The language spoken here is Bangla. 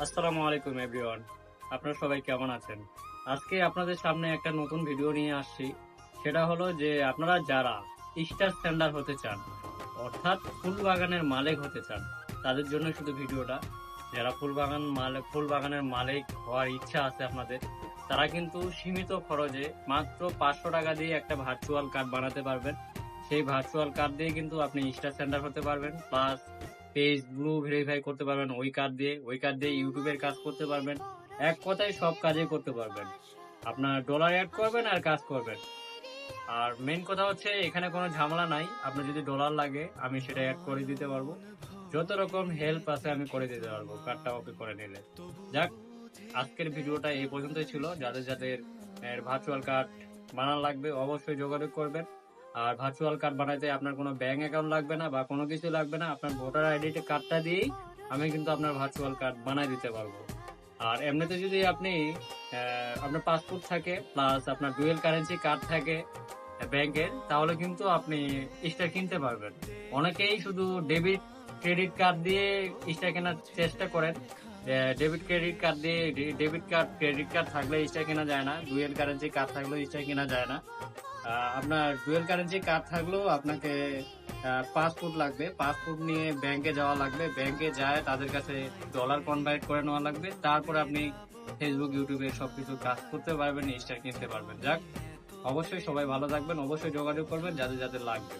আসসালামু আলাইকুম এভরিওয়ান আপনারা সবাই কেমন আছেন? আজকে আপনাদের সামনে একটা নতুন ভিডিও নিয়ে আসছি। সেটা হলো যে, আপনারা যারা স্টার স্ট্যান্ডার হতে চান, অর্থাৎ ফুল বাগানের মালিক হতে চান, তাদের জন্য শুধু ভিডিওটা। যারা ফুল বাগান মালিক ফুল বাগানের মালিক হওয়ার ইচ্ছা আছে আপনাদের, তারা কিন্তু সীমিত খরচে মাত্র পাঁচশো টাকা দিয়ে একটা ভার্চুয়াল কার্ড বানাতে পারবেন। সেই ভার্চুয়াল কার্ড দিয়ে কিন্তু আপনি স্টার স্ট্যান্ডার হতে পারবেন প্লাস ব্লু ভেরিফাই করতে পারবেন, ওই কার্ড দিয়ে, ওই কার্ড দিয়ে ইউটিউবের কাজ করতে পারবেন। এক কথায় সব কাজে করতে পারবেন। আপনার ডলার অ্যাড করবেন আর কাজ করবেন। আর মেন কথা হচ্ছে, এখানে কোনো ঝামেলা নাই। আপনার যদি ডলার লাগে, আমি সেটা অ্যাড করে দিতে পারব। যত রকম হেল্প আছে, আমি করে দিতে পারব কার্ডটা ওকে করে নিলে। যাক, আজকের ভিডিওটা এই পর্যন্তই ছিল। যাদের যাদের ভার্চুয়াল কার্ড বানানো লাগবে, অবশ্যই যোগাযোগ করবেন। আর ভার্চুয়াল কার্ড বানাইতে আপনার কোনো ব্যাংক অ্যাকাউন্ট লাগবে না বা কোনো কিছু লাগবে না, আপনার ভোটার আইডি কার্ডটা দিয়েই আমি কিন্তু আপনার ভার্চুয়াল কার্ড বানাই দিতে পারব। আর এমনিতে যদি আপনি আপনার পাসপোর্ট থাকে প্লাস আপনার ডুয়েল কারেন্সি কার্ড থাকে ব্যাংকের তাহলে কিন্তু আপনি স্টার কিনতে পারবেন। অনেকেই শুধু ডেবিট ক্রেডিট কার্ড দিয়ে স্টার কেনার চেষ্টা করেন। ডেবিট ক্রেডিট কার্ড দিয়ে ডেবিট কার্ড ক্রেডিট কার্ড থাকলে স্টার কেনা যায় না ডুয়েল কারেন্সি কার্ড থাকলে স্টার কেনা যায় না। আপনার ডুয়েল কারেন্সি কার্ড থাকলেও আপনাকে পাসপোর্ট লাগবে। পাসপোর্ট নিয়ে ব্যাংকে যাওয়া লাগবে। ব্যাংকে যায়, তাদের কাছে ডলার কনভার্ট করে নেওয়া লাগবে। তারপর আপনি ফেসবুক ইউটিউবে সবকিছু কাজ করতে পারবেন স্টার কিনতে পারবেন। যাক, অবশ্যই সবাই ভালো থাকবেন, অবশ্যই যোগাযোগ করবেন, যাদের যাদের লাগবে।